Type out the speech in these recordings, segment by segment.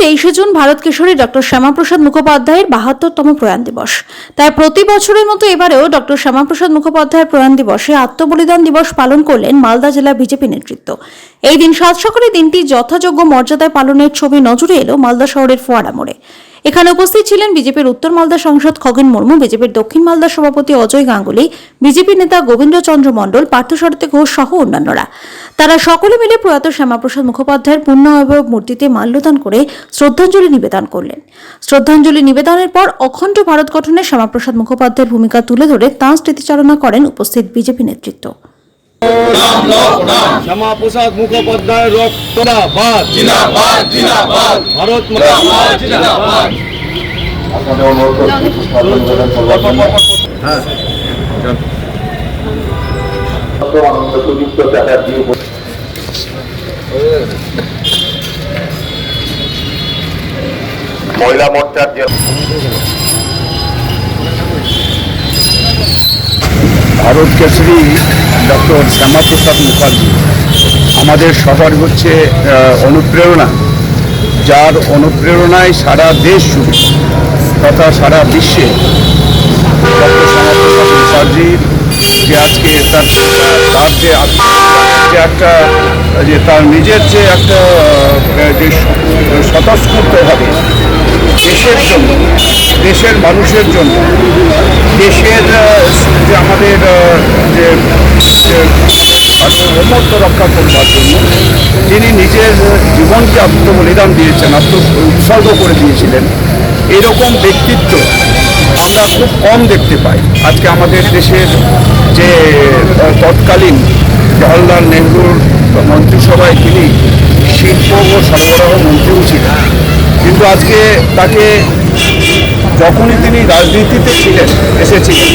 তেইশে জুন ভারত কিশোরী ডক্টর শ্যামাপ্রসাদ মুখোপাধ্যায়ের বাহাত্তরতম প্রয়াণ দিবস। তাই প্রতি বছরের মতো এবারেও ডক্টর শ্যামাপ্রসাদ মুখোপাধ্যায়ের প্রয়াণ দিবসে আত্মবলিদান দিবস পালন করলেন মালদা জেলা বিজেপি নেতৃত্ব। এই দিন সাত সকালে দিনটি যথাযোগ্য মর্যাদায় পালনের ছবি নজরে এলো মালদা শহরের ফোয়ারা মোড়ে। এখানে উপস্থিত ছিলেন বিজেপির উত্তর মালদা সাংসদ খগেন মুর্মু, বিজেপির দক্ষিণ মালদা সভাপতি অজয় গাঙ্গুলি, বিজেপি নেতা গোবিন্দ গোবিন্দচন্দ্র মণ্ডল পার্থসারথী ঘোষ সহ অন্যান্যরা। তারা সকলে মিলে প্রয়াত শ্যামাপ্রসাদ মুখোপাধ্যায়ের পূর্ণ অবয়ব মূর্তিতে মাল্যদান করে শ্রদ্ধাঞ্জলি নিবেদন করলেন। শ্রদ্ধাঞ্জলি নিবেদনের পর অখণ্ড ভারত গঠনে শ্যামাপ্রসাদ মুখোপাধ্যায়ের ভূমিকা তুলে ধরে তাঁর স্মৃতিচারণা করেন উপস্থিত বিজেপি নেতৃত্ব। শ্যামাপ্রসাদ মুখোপাধ্যায় রক্তদাবাদ ভারত মাতা জিন্দাবাদ আপনাদের অনুরোধ করছি পুষ্পাঞ্জলি নিবেদন করবার জন্য হ্যাঁ আনন্দ সুদীপ্ত চ্যাটার্জি মহিলা মোর্চার যে ভারত কেশরী ডক্টর শ্যামাপ্রসাদ মুখার্জি। আমাদের সবার হচ্ছে অনুপ্রেরণা। যার অনুপ্রেরণায় সারা দেশ জুড়ে তথা সারা বিশ্বে ডক্টর শ্যামাপ্রসাদ মুখার্জির যে আজকে তার তার যে যে একটা, যে তার নিজের যে একটা যে স্বতঃস্ফূর্তভাবে দেশের জন্য, দেশের মানুষের জন্য, দেশের যে আমাদের যে সার্বভৌমত্ব রক্ষা করবার জন্য তিনি নিজের জীবনকে আত্মবলিদান দিয়েছেন, আত্ম উৎসর্গ করে দিয়েছিলেন। এরকম ব্যক্তিত্ব আমরা খুব কম দেখতে পাই। আজকে আমাদের দেশের যে তৎকালীন জওয়াহরলাল নেহরুর মন্ত্রিসভায় তিনি কিন্তু আজকে তাকে যখনই তিনি রাজনীতিতে ছিলেন, এসেছিলেন,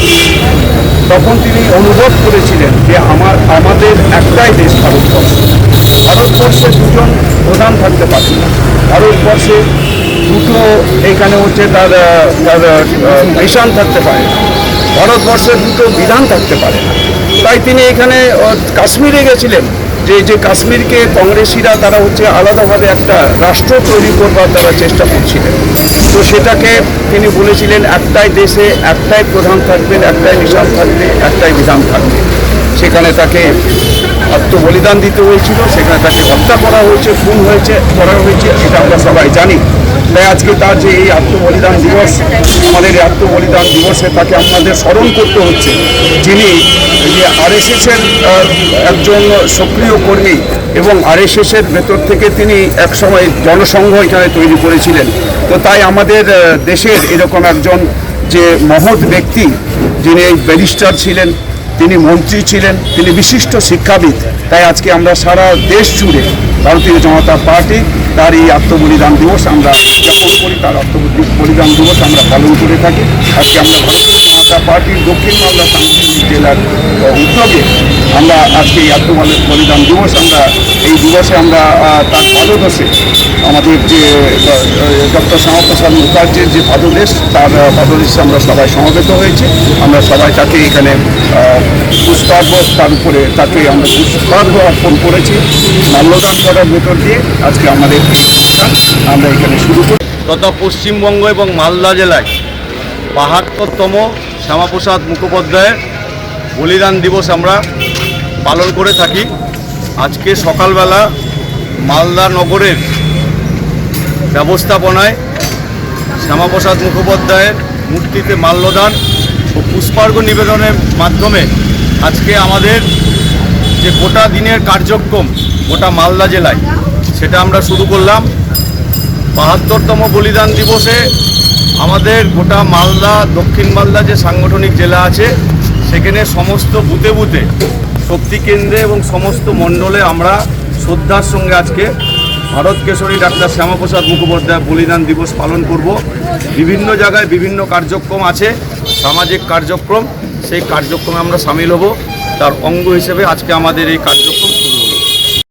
তখন তিনি অনুভব করেছিলেন যে আমার, আমাদের একটাই দেশ ভারতবর্ষ। ভারতবর্ষে দুজন প্রধান থাকতে পারে না। ভারতবর্ষে দুটো এখানে হচ্ছে তার তার মিশন থাকতে পারে না। ভারতবর্ষের দুটো বিধান থাকতে পারে না। তাই তিনি এখানে কাশ্মীরে গেছিলেন। যে যে কাশ্মীরকে কংগ্রেসিরা তারা হচ্ছে আলাদাভাবে একটা রাষ্ট্র তৈরি করবার তারা চেষ্টা করছিলেন। তো সেটাকে তিনি বলেছিলেন, একটাই দেশে একটাই প্রধান থাকবেন একটাই নিশান থাকবে, একটাই বিধান থাকবে। সেখানে তাকে আত্মবলিদান দিতে হয়েছিল, সেখানে তাকে হত্যা করা হয়েছে, খুন হয়েছে করা হয়েছে, এটা আমরা সবাই জানি। তাই আজকে তার যে এই আত্মবলিদান দিবস, আমাদের এই আত্মবলিদান দিবসে তাকে আমাদের স্মরণ করতে হচ্ছে, যিনি আরএসএসের একজন সক্রিয় কর্মী এবং আর আরএসএসের ভেতর থেকে তিনি একসময় জনসংঘ এখানে তৈরি করেছিলেন। তো তাই আমাদের দেশের এরকম একজন যে মহৎ ব্যক্তি, যিনি এই ব্যারিস্টার ছিলেন, তিনি মন্ত্রী ছিলেন, তিনি বিশিষ্ট শিক্ষাবিদ, তাই আজকে আমরা সারা দেশ জুড়ে ভারতীয় জনতা পার্টি, তার এই আত্মবলিদান দিবস আমরা উদযাপন করি, তার আত্মবলিদান দিবস আমরা পালন করে থাকি। আজকে আমরা জনতা পার্টির দক্ষিণ মালদা সাংগঠনিক জেলার উদ্যোগে আমরা আজকে এই আত্মবলিদান দিবস আমরা, এই দিবসে আমরা তার পাদদেশে আমাদের যে ডক্টর শ্যামাপ্রসাদ মুখার্জির যে পাদদেশ, তার পাদদেশে আমরা সবাই সমবেত হয়েছি। আমরা সবাই তাকে এখানে পুষ্পার্ঘ তার উপরে তাকে আমরা পুষ্পার্ঘ অর্পণ করেছি। মাল্যদান করার ভেতর দিয়ে আজকে আমাদের আমরা এখানে শুরু করি। তথা পশ্চিমবঙ্গ এবং মালদা জেলায় বাহাত্তরতম শ্যামাপ্রসাদ মুখোপাধ্যায়ের বলিদান দিবস আমরা পালন করে থাকি। আজকে সকালবেলা মালদা নগরের ব্যবস্থাপনায় শ্যামাপ্রসাদ মুখোপাধ্যায়ের মূর্তিতে মাল্যদান ও পুষ্পার্ঘ নিবেদনের মাধ্যমে আজকে আমাদের যে গোটা দিনের কার্যক্রম গোটা মালদা জেলায়, সেটা আমরা শুরু করলাম। বাহাত্তরতম বলিদান দিবসে আমাদের গোটা মালদা, দক্ষিণ মালদা যে সাংগঠনিক জেলা আছে, সেখানে সমস্ত বুথে বুথে শক্তি কেন্দ্রে এবং সমস্ত মণ্ডলে আমরা শ্রদ্ধার সঙ্গে আজকে ভারত কেশরী ডাক্তার শ্যামাপ্রসাদ মুখোপাধ্যায় বলিদান দিবস পালন করব। বিভিন্ন জায়গায় বিভিন্ন কার্যক্রম আছে, সামাজিক কার্যক্রম, সেই কার্যক্রমে আমরা সামিল হব। তার অঙ্গ হিসেবে আজকে আমাদের এই কার্যক্রম